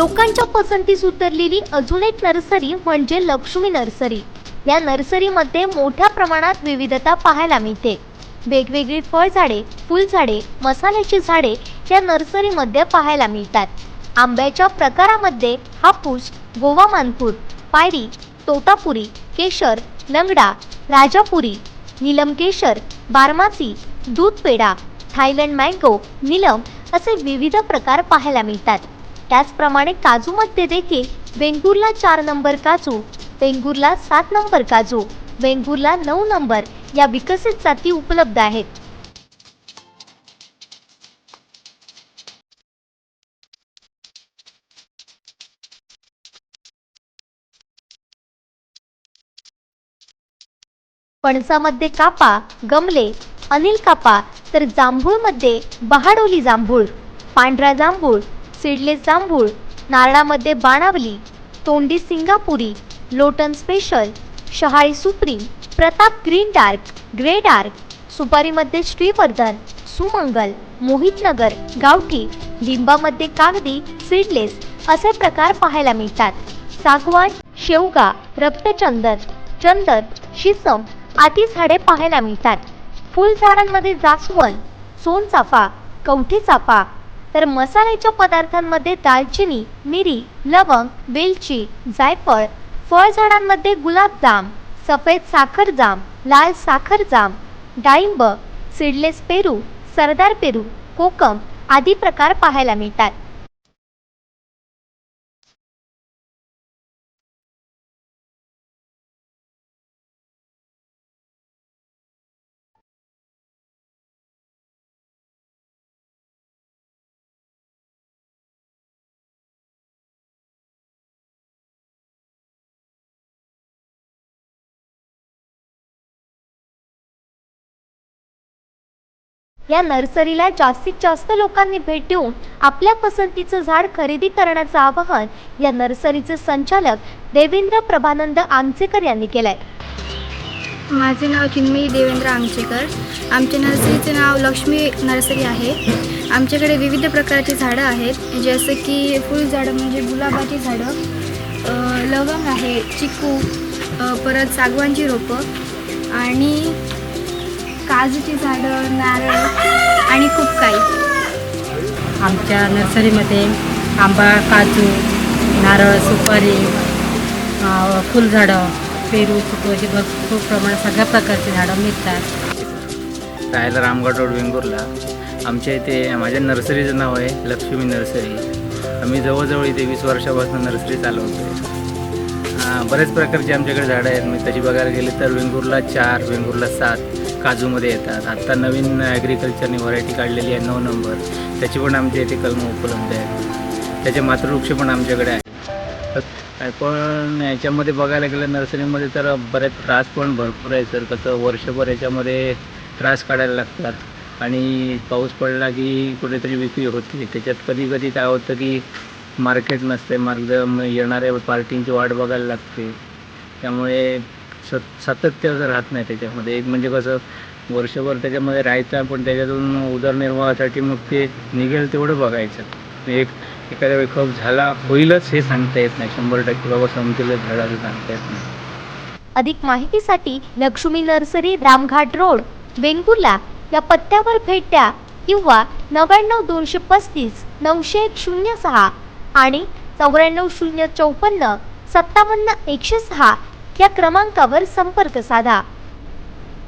लोकांच्या पसंतीस उतरलेली अजून एक नर्सरी म्हणजे लक्ष्मी नर्सरी. या नर्सरीमध्ये मोठ्या प्रमाणात विविधता पाहायला मिळते. वेगवेगळी फळझाडे फुलझाडे मसाल्याची झाडे या नर्सरीमध्ये पाहायला मिळतात. आंब्याच्या प्रकारामध्ये हापूस गोवा मानपूर पायरी तोतापुरी केशर लंगडा राजापुरी नीलम केशर बारमासी दूध पेढा थायलंड मँगो नीलम असे विविध प्रकार पाहायला मिळतात. त्याचप्रमाणे काजूमध्ये देखील वेंगुर्ला चार नंबर काजू वेंगुर्ला सात नंबर काजू वेंगुर्ला नऊ नंबर या विकसित जाती उपलब्ध आहेत. पणसामध्ये कापा गमले अनिल कापा तर जांभूळमध्ये बहाडोली जांभूळ पांढरा जांभूळ सीडलेस जांभूळ नारळामध्ये बाणावली तोंडी सिंगापुरी लोटन special शहाळी supreme Pratap green dark grey dark सुपारीमध्ये Shrivardhan Sumangal Mohitnagar गावठी लिंबामध्ये कागदी सीडलेस असे प्रकार पाहायला मिळतात. सागवान शेवगा रक्तचंदन चंदन शिसम आदी झाडे पाहायला मिळतात. फुलझाडांमध्ये जास्वंद सोनचाफा कवठी चाफा तर मसाल्याच्या पदार्थांमध्ये दालचिनी मिरी लवंग वेलची जायफळ फळझाडांमध्ये गुलाबजाम सफेद साखरजाम लाल साखरजाम डाळिंब सीडलेस पेरू सरदार पेरू कोकम आदी प्रकार पाहायला मिळतात. या नर्सरीला जास्तीत जास्त लोकांनी भेट देऊन आपल्या पसंतीचं झाड खरेदी करण्याचं आवाहन या नर्सरीचे संचालक देवेंद्र प्रभानंद आमचेकर यांनी केलंय. माझे नाव चिन्मयी देवेंद्र आमचेकर. आमच्या नर्सरीचे नाव लक्ष्मी नर्सरी आहे. आमच्याकडे विविध प्रकारची झाडं आहेत. जसं की फुलझाडं म्हणजे गुलाबाची झाडं लवंग आहे चिकू परत सागवानची रोपं आणि काजूची झाडं नारळ आणि खूप काही. आमच्या नर्सरीमध्ये आंबा काजू नारळ सुपारी फुलझाडं पेरू चिकू अशी भरपूर प्रमाणात सगळ्या प्रकारची झाडं मिळतात. राहायला रामगड रोड वेंगुर्ला. आमच्या इथे माझ्या नर्सरीचं नाव आहे लक्ष्मी नर्सरी. आम्ही जवळजवळ इथे वीस वर्षापासून नर्सरी चालवतो आहे बरेच प्रकारची आमच्याकडे झाडं आहेत. मी तशी बघायला गेली तर वेंगुर्ला चार वेंगुर्ला सात काजूमध्ये येतात. आत्ता नवीन ॲग्रिकल्चरने व्हरायटी काढलेली आहे नऊ नंबर. त्याची पण आमच्या इथे कलम उपलब्ध आहेत. त्याचे मातृवृक्ष पण आमच्याकडे आहेत. पण याच्यामध्ये बघायला गेलं नर्सरीमध्ये तर बरेच त्रास पण भरपूर आहे सर. कसं वर्षभर याच्यामध्ये त्रास काढायला लागतात. आणि पाऊस पडला की कुठेतरी विक्री होती. त्याच्यात कधी कधी काय होतं की मार्केट नसते मार्ग येणाऱ्या पार्टींची वाट बघायला लागते. त्यामुळे सत सातत्य राहत नाही त्याच्यामध्ये. एक म्हणजे कसं वर्षभर त्याच्यामध्ये राहायचं पण त्याच्यातून उदरनिर्वाहासाठी मग ते निघेल तेवढं बघायचं. एक एखाद्या वेळी खप झाला होईलच हे सांगता येत नाही. शंभर टक्के बाबा संपतीलच झाडा सांगता येत नाही. अधिक माहितीसाठी लक्ष्मी नर्सरी रामघाट रोड वेंगुर्ला. या पत्त्यावर भेट द्या किंवा नव्याण्णव दोनशे पस्तीस नऊशे एक शून्य सहा. आणि चौऱ्याण्णव शून्य चौपन्न सत्तावन्न एकशे सहा या क्रमांकावर संपर्क साधा.